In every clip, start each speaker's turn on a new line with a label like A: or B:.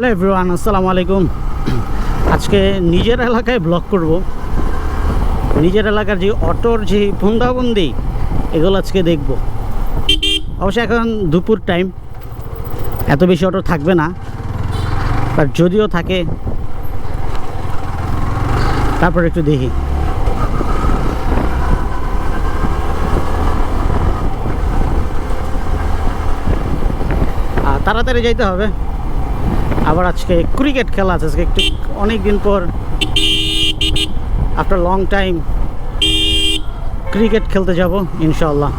A: Hello everyone, আসসালামু আলাইকুম। আজকে নিজের এলাকায় ব্লগ করব। নিজের এলাকার যে অটোর যে বন্দাবন্দি এগুলো আজকে দেখব। অবশ্য এখন দুপুর টাইম এত বেশি অটো থাকবে না। বাট যদিও থাকে, তারপর একটু দেখি। তাড়াতাড়ি যাইতে হবে। আবার আজকে ক্রিকেট খেলা আছে। আজকে একটু অনেক দিন পর আফটার লং টাইম ক্রিকেট খেলতে যাব ইনশাল্লাহ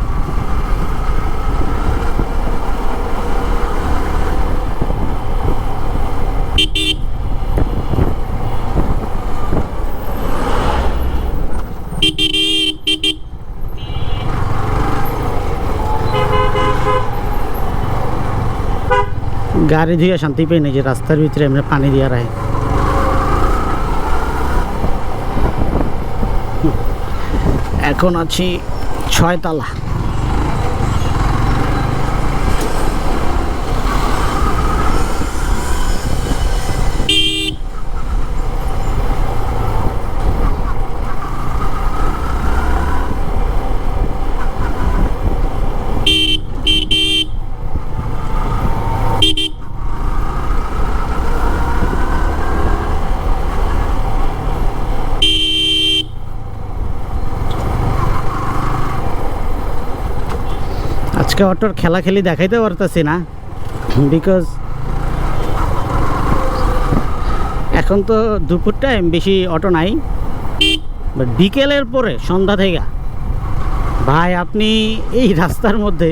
A: গাড়ি ধুয়ে শান্তি পাই না যে রাস্তার ভিতরে এমনি পানি দিয়ে রাখে। এখন আছি ছয়তলা। আজকে অটোর খেলা খেলি দেখাইতে পারতেছি না বিকজ এখন তো দুপুর টাইম বেশি অটো নাই। বাট বিকেলের পরে, সন্ধ্যা থেকে, ভাই, আপনি এই রাস্তার মধ্যে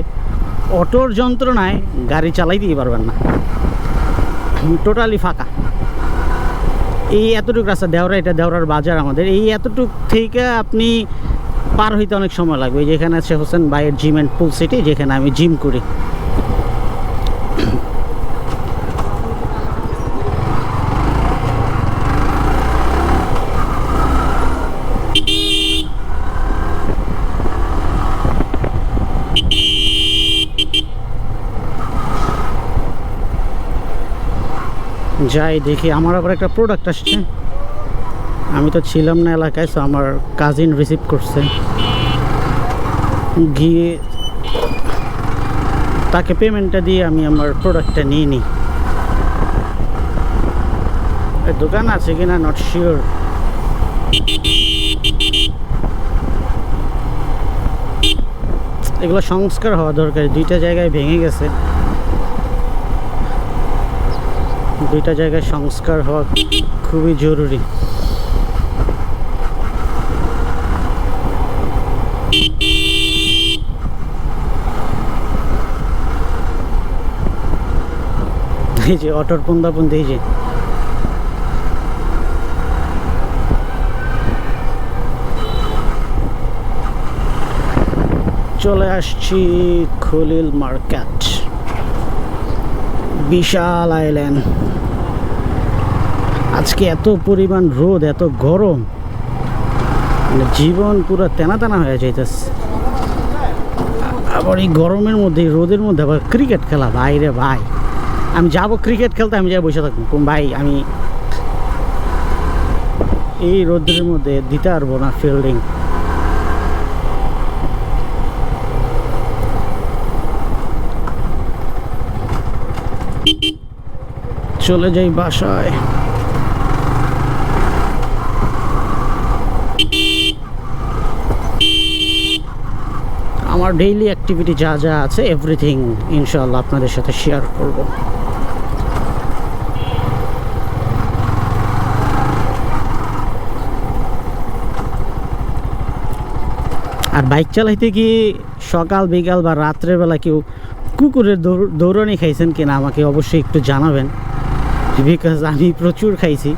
A: অটোর যন্ত্রণায় গাড়ি চালাই চালাইতেই পারবেন না। টোটালি ফাঁকা। এই এতটুকু রাস্তা, দেওরা এটা দেওরার বাজার আমাদের। এই এতটুক থেকে আপনি পার হইতে অনেক সময় লাগবে। যেখানে আছে হোসেন বাইয়ের জিম অ্যান্ড পুল সিটি যেখানে আমি জিম করি। যাই দেখি, আমার আবার একটা প্রোডাক্ট আসছে। আমি তো ছিলাম না এলাকায় সো আমার কাজিন রিসিভ করছে। গিয়ে তাকে পেমেন্টটা দিয়ে আমি আমার প্রোডাক্টটা নিয়ে নিই। দোকান আছে কিনা নট শিওর এগুলো সংস্কার হওয়া দরকার, দুইটা জায়গায় ভেঙে গেছে। দুইটা জায়গায় সংস্কার হওয়া খুবই জরুরি। যে অটোর পুন্দাপুন্দি যে। চলে আসছি খলিল মার্কেট। বিশাল আইল্যান্ড। আজকে এত পরিমাণ রোদ, এত গরম। মানে জীবন পুরো তেনা তেনা হয়ে যাইতেছে। আবার এই গরমের মধ্যে রোদের মধ্যে আবার ক্রিকেট খেলা, ভাই রে ভাই। আমি যাব ক্রিকেট খেলতে, আমি যাই বসে থাকব। ভাই, আমি এই রোদের মধ্যে দিতে পারব না ফিল্ডিং চলে যাই বাসায়। আমার ডেইলি অ্যাক্টিভিটি যা যা আছে এভরিথিং ইনশাল্লাহ আপনাদের সাথে শেয়ার করব। আর বাইক চালাইতে কি সকাল, বিকাল বা রাত্রের বেলা কেউ কুকুরের দৌড়- দৌড়ানি খাইছেন কিনা আমাকে অবশ্যই একটু জানাবেন। বিকজ আমি প্রচুর খাইছি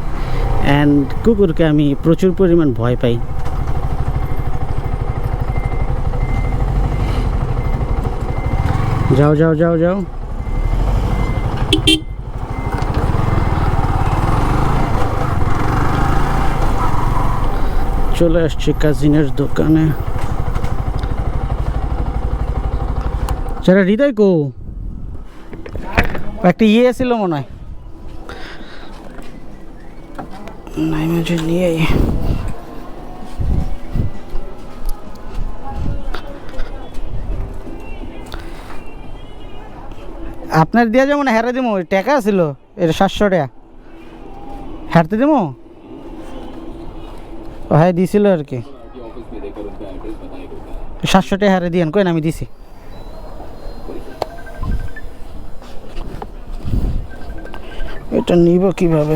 A: অ্যান্ড কুকুরকে আমি প্রচুর পরিমাণ ভয় পাই। যাও যাও যাও যাও। চলে আসছি কাজিনের দোকানে। যারা হৃদয় কো একটা ইয়ে ছিল মনে হয়। আপনার দিয়া যেমন হেরে দিমু টাকা ছিল, এটা সাতশো টাকা। হারতে ও হ্যাঁ দিছিল আর কি। সাতশো টাকা হারে দিয়েন কই না আমি দিছি। এটা নিব কীভাবে?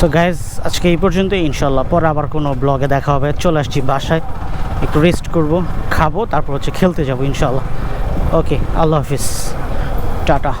A: সো গাইজ আজকে এই পর্যন্ত ইনশাল্লাহ পরে আবার কোনো ব্লগে দেখা হবে। চলে আসছি বাসায়। একটু রেস্ট করব, খাব, তারপর হচ্ছে খেলতে যাব ইনশাল্লাহ ওকে আল্লাহ হাফিজ। টাটা।